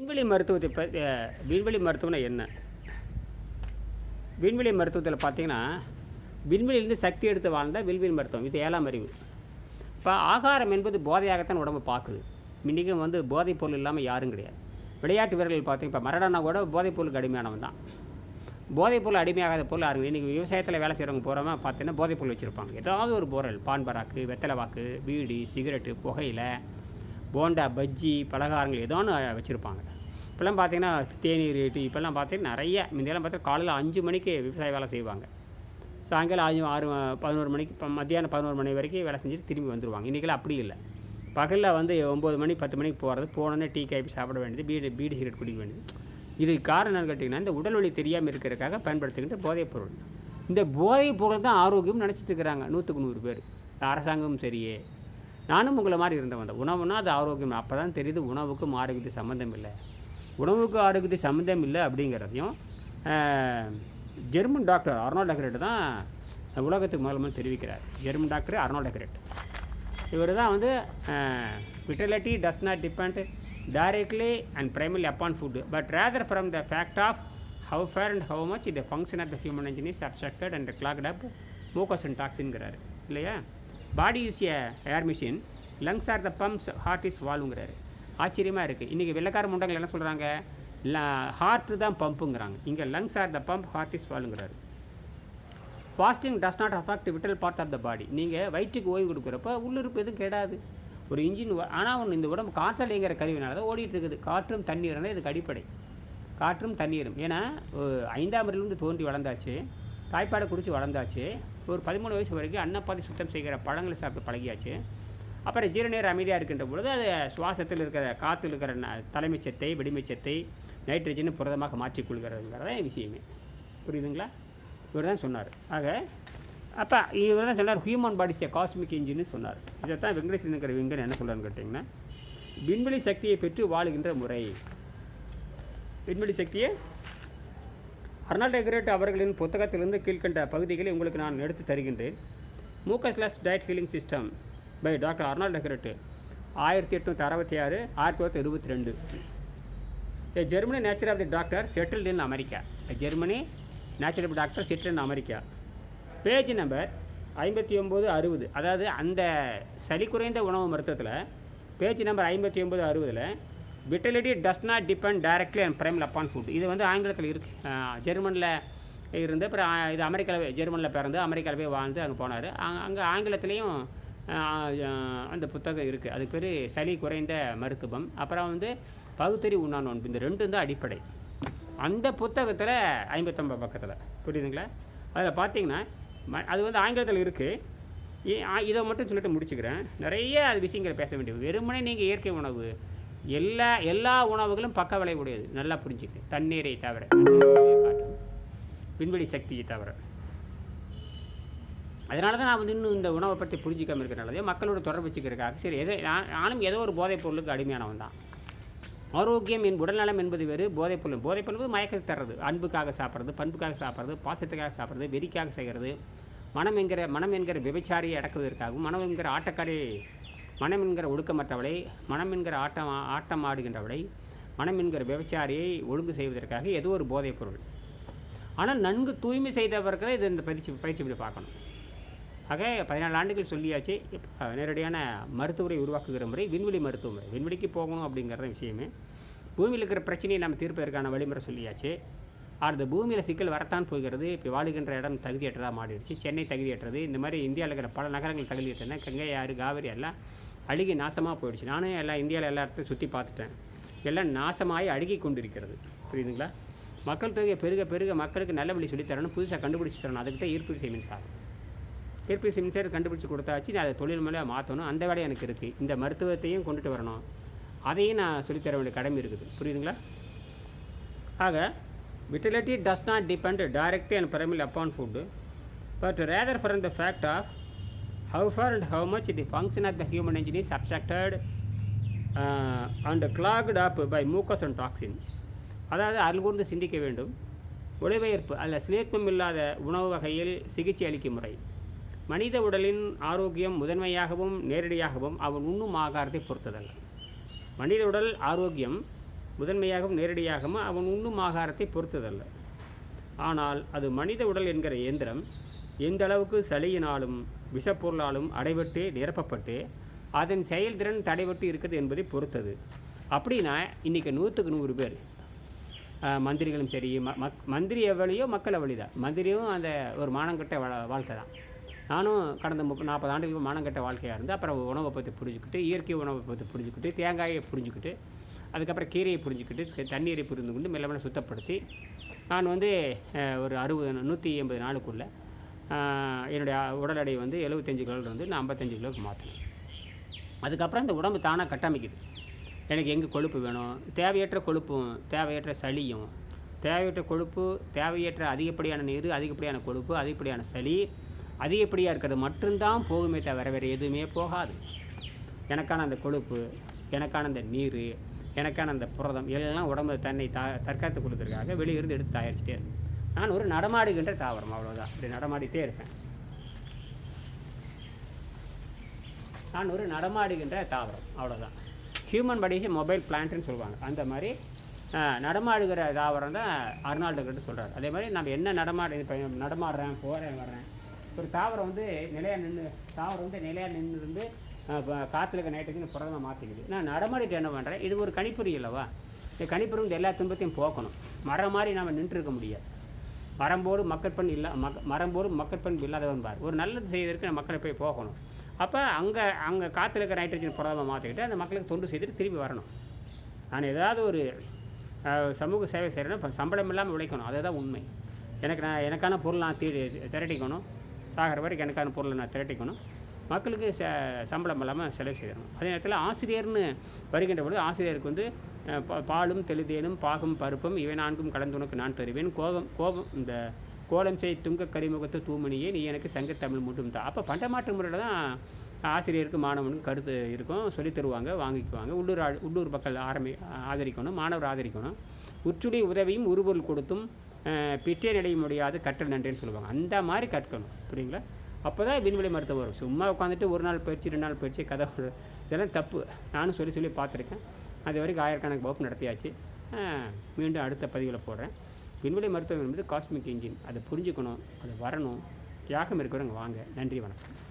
விண்வெளி மருத்துவத்தை ப விண்வெளி மருத்துவம்னா என்ன? விண்வெளி மருத்துவத்தில் பார்த்தீங்கன்னா விண்வெளியிலிருந்து சக்தி எடுத்து வாழ்ந்த விண்வெளி மருத்துவம். இது ஏழாம் அறிவு. இப்போ ஆகாரம் என்பது போதையாகத்தான் உடம்பு பார்க்குது இன்றைக்கும் வந்து போதைப் பொருள் இல்லாமல் யாரும் கிடையாது. விளையாட்டு வீரர்கள் பார்த்தீங்க இப்போ மரடானா கூட போதைப் பொருளுக்கு அடிமையானவன் தான். போதைப் பொருள் அடிமையாகாத பொருள் யாருங்க? இன்றைக்கி விவசாயத்தில் வேலை செய்கிறவங்க போகிறவங்க பார்த்தீங்கன்னா போதைப் பொருள் வச்சுருப்பாங்க. ஏதாவது ஒரு பொருள் பான்பராக்கு வெத்தலை வாக்கு பீடி சிகரெட்டு புகையில போண்டா பஜ்ஜி பலகாரங்கள் ஏதோ ஒன்று வச்சுருப்பாங்க. இப்போல்லாம் பார்த்தீங்கன்னா தேநீர் டீ இப்போல்லாம் பார்த்தீங்கன்னா நிறைய முந்தையெல்லாம் பார்த்தா காலையில் அஞ்சு மணிக்கு விவசாய வேலை செய்வாங்க. சாயங்காலம் அஞ்சு ஆறு பதினோரு மணிக்கு இப்போ மத்தியானம் பதினோரு மணி வரைக்கும் வேலை செஞ்சுட்டு திரும்பி வந்துடுவாங்க இன்றைக்கெல்லாம் அப்படி இல்லை. பகலில் வந்து ஒம்பது மணி பத்து மணிக்கு போகிறது போனோன்னே டீ காய்ப்பி சாப்பிட வேண்டியது பீடு பீடி சிகரெட் குடிக்க வேண்டியது. இதுக்கு காரணம் என்னன்னு கேட்டிங்கன்னா இந்த உடல் வலி தெரியாமல் இருக்கிறதுக்காக பயன்படுத்துகின்ற போதைப் பொருள். இந்த போதைப் பொருள் தான் ஆரோக்கியம் நினச்சிட்டு இருக்கிறாங்க நூற்றுக்கு நூறு பேர். அரசாங்கமும் சரியே. நானும் உங்களை மாதிரி இருந்தவன் தான். உணவுனா அது ஆரோக்கியம். அப்போ தான் தெரியுது உணவுக்கும் ஆரோக்கியத்துக்கு சம்மந்தம் இல்லை. உணவுக்கு ஆரோக்கியத்துக்கு சம்மந்தம் இல்லை அப்படிங்கிறதையும் ஜெர்மன் டாக்டர் அர்னால்ட் டெக்கரேட் தான் உலகத்துக்கு மூலமாக தெரிவிக்கிறார். ஜெர்மன் டாக்டர் அர்னால்ட் டெக்கரேட் இவர் தான் வந்து vitality does not depend directly and primarily upon food but rather from the fact of how far and how much இந்த function of the human engineers is and and clogged up mucus இல்லையா? Body use a air machine lungs are the pumps heart is வால்வுங்கிறாரு ஆச்சரியமாக இருக்குது இன்றைக்கி வெள்ளக்கார முண்டங்கள் என்ன சொல்கிறாங்க heart தான் பம்புங்கிறாங்க இங்கே lungs are the pump heart is வால்ங்கிறாரு fasting does not affect vital part of the body நீங்கள் வயிற்றுக்கு ஓய்வு கொடுக்குறப்ப உள்ளிருப்பு எதுவும் கெடாது. ஒரு இன்ஜின் ஆனால் ஒன்று இந்த உடம்பு காற்றலைங்கிற கருவினால தான் ஓடிட்டு இருக்குது காற்றும் தண்ணீரும் இதுக்கு அடிப்படை. காற்றும் தண்ணீரும். ஏன்னா ஐந்தாம் அறிவிலிருந்து தோன்றி வளர்ந்தாச்சு. தாய்ப்பாடை குடித்து வளர்ந்தாச்சு. ஒரு பதிமூணு வயசு வரைக்கும் அன்னப்பாதி சுத்தம் செய்கிற பழங்களை சாப்பிட்டு பழகியாச்சு. அப்புறம் ஜீரநீர் அமைதியாக இருக்கின்ற பொழுது அது சுவாசத்தில் இருக்கிற காற்றில் இருக்கிற ந- தலைமைச்சத்தை வெடிமைச்சத்தை நைட்ரஜன் புரதமாக மாற்றிக்கொள்கிறதுங்கிறத விஷயமே. புரியுதுங்களா? இவர் தான் சொன்னார். ஆக அப்போ இவர் தான் சொன்னார் ஹியூமன் பாடிஸ் ஏ காஸ்மிக் இன்ஜின்னு சொன்னார். இதைத்தான் வெங்கடேசனுங்கிற விங்கன் என்ன சொல்கிறான்னு கேட்டிங்கன்னா விண்வெளி சக்தியை பெற்று வாழுகின்ற முறை. விண்வெளி சக்தியை அர்னால்ட் எக்ரேட் அவர்களின் புத்தகத்திலிருந்து கீழ்க்கண்ட பகுதிகளை உங்களுக்கு நான் எடுத்து தருகின்றேன். Mucusless diet healing system by doctor Arnold Ehret ஆயிரத்தி எட்நூற்றி அறுபத்தி ஆறு ஆயிரத்தி தொள்ளாயிரத்தி இருபத்தி ரெண்டு. A Germany natural of the doctor settled in America Germany Germany of doctor settle in America page number ஐம்பத்தி ஒம்பது அறுபது. அதாவது அந்த சளி குறைந்த உணவு மருத்துவத்தில் பேஜ் நம்பர் ஐம்பத்தி ஒம்பது அறுபதில் vitality does not depend directly and primal upon food இது வந்து ஆங்கிலத்தில் இருக்குது ஜெர்மனில் இருந்து அப்புறம் இது அமெரிக்காவில் ஜெர்மனில் பிறந்து அமெரிக்காவில் போய் வாழ்ந்து அங்கே போனார். அங்கே ஆங்கிலத்துலேயும் அந்த புத்தகம் இருக்குது அதுக்கு பேர் சளி குறைந்த மருத்துவம். அப்புறம் வந்து பகுத்தறி உண்ணா நோன்பு. இந்த ரெண்டும் தான் அடிப்படை. அந்த புத்தகத்தில் ஐம்பத்தொம்பது பக்கத்தில். புரியுதுங்களா? அதில் பார்த்தீங்கன்னா ம- அது வந்து ஆங்கிலத்தில் இருக்குது இதை மட்டும் சொல்லிட்டு முடிச்சுக்கிறேன். நிறைய அது விஷயங்களை பேச வேண்டியது. வெறுமனே நீங்கள் இயற்கை உணவு எல்லா எல்லா உணவுகளும் பக்க விளைவுடையது. நல்லா புரிஞ்சுக்க. தண்ணீரை தவிர. விண்வெளி சக்தியை தவிர. அதனால தான் நான் வந்து இன்னும் இந்த உணவை பற்றி புரிஞ்சிக்காமல் இருக்கிறனாலே மக்களோட தொடர்பு வச்சுக்கிறதுக்காக. சரி எதை நான் நானும் ஏதோ ஒரு போதைப் பொருளுக்கு அடிமையானவன் தான். ஆரோக்கியம் என் உடல்நலம் என்பது வேறு போதைப் பொருள். போதைப் பொருள் மயக்கத்தை தர்றது. அன்புக்காக சாப்பிட்றது பண்புக்காக சாப்பிட்றது பாசத்துக்காக சாப்பிட்றது வெறிக்காக செய்கிறது. மனம் என்கிற மனம் என்கிற விபச்சாரியை அடக்குவதற்காகவும் மனம் என்கிற ஆட்டக்காரி மனம் என்கிற ஒடுக்கமற்றவளை மனம் என்கிற ஆட்டம் ஆட்டம் ஆடுகின்றவளை மனம் என்கிற விபச்சாரியை ஒழுங்கு செய்வதற்காக ஏதோ ஒரு போதைப் பொருள் ஆனால் நன்கு தூய்மை செய்தவர்கள் இது இந்த பயிற்சி பயிற்சி இப்படி பார்க்கணும். ஆக பதினாலு ஆண்டுகள் சொல்லியாச்சு. நேரடியான மருத்துவரை உருவாக்குகிற முறை விண்வெளி மருத்துவ முறை விண்வெளிக்கு போகணும் அப்படிங்கிறத விஷயமே. பூமியில் இருக்கிற பிரச்சனையை நம்ம தீர்ப்பதற்கான வழிமுறை சொல்லியாச்சு. அந்த பூமியில் சிக்கல் வரத்தான் போகிறது. இப்போ வாழுகின்ற இடம் தகுதியற்றதாக மாறிடுச்சு. சென்னை தகுதியற்றது. இந்த மாதிரி இந்தியாவில் இருக்கிற பல நகரங்கள் தகுதியற்றன. கங்கை ஆறு காவிரி எல்லாம் அழுகி நாசமாக போயிடுச்சு. நானும் எல்லா இந்தியாவில் எல்லா இடத்தையும் சுற்றி பார்த்துட்டேன். எல்லாம் நாசமாகி அழுகி கொண்டிருக்கிறது. புரியுதுங்களா? மக்கள் தொகையை பெருக பெருக மக்களுக்கு நல்ல வழி சொல்லித் தரணும். புதுசாக கண்டுபிடிச்சி தரணும். அதுக்கிட்ட ஈர்ப்பு விசை மின்சாரம். ஈர்ப்பு விசை மின்சாரம் கண்டுபிடிச்சி கொடுத்தாச்சு. நான் அதை தொழில் மூலையாக மாற்றணும் அந்த வேலை எனக்கு இருக்குது இந்த மருத்துவத்தையும் கொண்டுட்டு வரணும். அதையும் நான் சொல்லித்தர வேண்டிய கடமை இருக்குது. புரியுதுங்களா? ஆக vitality does not depend directly and primarily upon food but rather from the fact of how far and how much the function of the human engine is obstructed uh, and clogged up by mucus and toxins. அதாவது அருள்கூர்ந்து சிந்திக்க வேண்டும். உடற்பயிர்ப்பு அல்ல சிலேத்மம் இல்லாத உணவு வகையில் சிகிச்சை அளிக்கும் முறை. மனித உடலின் ஆரோக்கியம் முதன்மையாகவும் நேரடியாகவும் அவன் உண்ணும் ஆகாரத்தை பொறுத்ததல்ல. மனித உடல் ஆரோக்கியம் முதன்மையாகவும் நேரடியாகவும் அவன் உண்ணும் ஆகாரத்தை பொறுத்ததல்ல. ஆனால் அது மனித உடல் என்கிற இயந்திரம் எந்த அளவுக்கு சளியினாலும் விஷப்பொருளாலும் அடைபட்டு நிரப்பப்பட்டு அதன் செயல்திறன் தடைபட்டு இருக்குது என்பதை பொறுத்தது. அப்படின்னா இன்றைக்கி நூற்றுக்கு நூறு பேர் மந்திரிகளும் சரி ம மக் மந்திரி எவ்வளியோ மக்கள் எவ்வளி தான் மந்திரியும் அந்த ஒரு மானங்கட்ட வா வாழ்க்கை தான். நானும் கடந்த முப்பது நாற்பது ஆண்டுகளுக்கு மானங்கட்ட வாழ்க்கையாக இருந்து அப்புறம் உணவை பற்றி புரிஞ்சுக்கிட்டு இயற்கை உணவை பற்றி புரிஞ்சுக்கிட்டு தேங்காயை புரிஞ்சுக்கிட்டு அதுக்கப்புறம் கீரையை புரிஞ்சுக்கிட்டு தண்ணீரை புரிந்து கொண்டு மெல்லமெல்லாம் சுத்தப்படுத்தி நான் வந்து ஒரு அறுபது நூற்றி எண்பது நாளுக்குள்ளே என்னுடைய உடல் எடை வந்து எழுபத்தஞ்சு கிலோவில் வந்து நான் ஐம்பத்தஞ்சு கிலோவுக்கு மாற்றினேன் அதுக்கப்புறம் இந்த உடம்பு தானாக கட்டமைக்குது. எனக்கு எங்கே கொழுப்பு வேணும்? தேவையற்ற கொழுப்பும் தேவையற்ற சளியும் தேவையற்ற கொழுப்பு தேவையற்ற அதிகப்படியான நீர் அதிகப்படியான கொழுப்பு அதிகப்படியான சளி அதிகப்படியாக இருக்கிறது மட்டும்தான் போகுமே தவிர வேறு எதுவுமே போகாது. எனக்கான அந்த கொழுப்பு எனக்கான அந்த நீர் எனக்கான அந்த புரதம் எல்லாம் உடம்பு தன்னை த தற்காத்து கொடுக்கறதுக்காக வெளியிருந்து எடுத்து தயாரிச்சிட்டே இருக்கும் நான் ஒரு நடமாடுகின்ற தாவரம் அவ்வளோதான் இப்படி நடமாடிட்டே இருப்பேன். நான் ஒரு நடமாடுகின்ற தாவரம் அவ்வளோதான் ஹியூமன் பாடிஸை மொபைல் பிளான்ட்னு சொல்லுவாங்க. அந்த மாதிரி நடமாடுகிற தாவரம் தான் அர்னால்டு கிட்ட சொல்கிறார் அதே மாதிரி நம்ம என்ன நடமாடு இப்போ நடமாடுறேன் போகிறேன் வர்றேன். ஒரு தாவரம் வந்து நிலையாக நின்று தாவரம் வந்து நிலையாக நின்று இருந்து காற்றுல இருக்க நைட்ரஜன் புரதமாக மாற்றிக்குது நான் நடமாடிட்டு என்ன பண்ணுறேன் இது ஒரு கணிப்பொறி அல்லவா இந்த கணிப்பொறி வந்து எல்லா துன்பத்தையும் போக்கணும். மரம் மாதிரி நம்ம நின்று இருக்க முடியாது. மரம்போடு மக்கட்பண் இல்லா மக் மரம்போடு மக்கட்பண் இல்லாதவன் பார். ஒரு நல்லது செய்வதற்கு நம்ம மக்களை போய் போகணும். அப்போ அங்கே அங்கே காற்றுல இருக்கிற நைட்ரஜன் புரதமாக மாற்றிக்கிட்டு அந்த மக்களுக்கு தொண்டு செய்துட்டு திரும்பி வரணும். நான் ஏதாவது ஒரு சமூக சேவை செய்கிறேன்னா இப்போ சம்பளம் இல்லாமல் உழைக்கணும். அதுதான் உண்மை. எனக்கு நான் எனக்கான பொருள் நான் தீ திரட்டிக்கணும். சாகிற வரைக்கும் எனக்கான பொருளை நான் திரட்டிக்கணும். மக்களுக்கு ச சம்பளம் இல்லாமல் செலவு செய்யணும். அதே நேரத்தில் ஆசிரியர்னு வருகின்ற பொழுது ஆசிரியருக்கு வந்து பாலும் தெளிதேனும் பாகும் பருப்பும் இவை நான்கும் கலந்துனுக்கு நான் தருவேன். கோபம் கோபம் இந்த கோலம் செய் துங்க கரிமுகத்து தூமணியே நீ எனக்கு சங்கத்தமிழ் மட்டும் தான் அப்போ பண்டமாற்று முறையில் தான் ஆசிரியருக்கு மாணவனுக்கு கருத்து இருக்கும். சொல்லித் தருவாங்க வாங்கிக்குவாங்க. உள்ளூர் ஆள் உள்ளூர் மக்கள் ஆரம்பி ஆதரிக்கணும் மாணவர் ஆதரிக்கணும். உற்றுடைய உதவியும் உருபொருள் கொடுத்தும் பிற்றே நடைய முடியாது கற்றல் நன்றின்னு சொல்லுவாங்க. அந்த மாதிரி கற்கணும். புரியுங்களா அப்போ தான் விண்வெளி மருத்துவம் வரும். சும்மா உட்காந்துட்டு ஒரு நாள் பயிற்சி ரெண்டு நாள் பயிற்சி கதை இதெல்லாம் தப்பு. நானும் சொல்லி சொல்லி பார்த்துருக்கேன். அது வரைக்கும் ஆயிரக்கணக்கு வகுப்பு நடத்தியாச்சு. மீண்டும் அடுத்த பதிவில் போடுறேன். விண்வெளி மருத்துவம் என்பது காஸ்மிக் இன்ஜின் அதை புரிஞ்சுக்கணும் அது வரணும். தியாகம் இருக்கிறவங்க வாங்க. நன்றி வணக்கம்.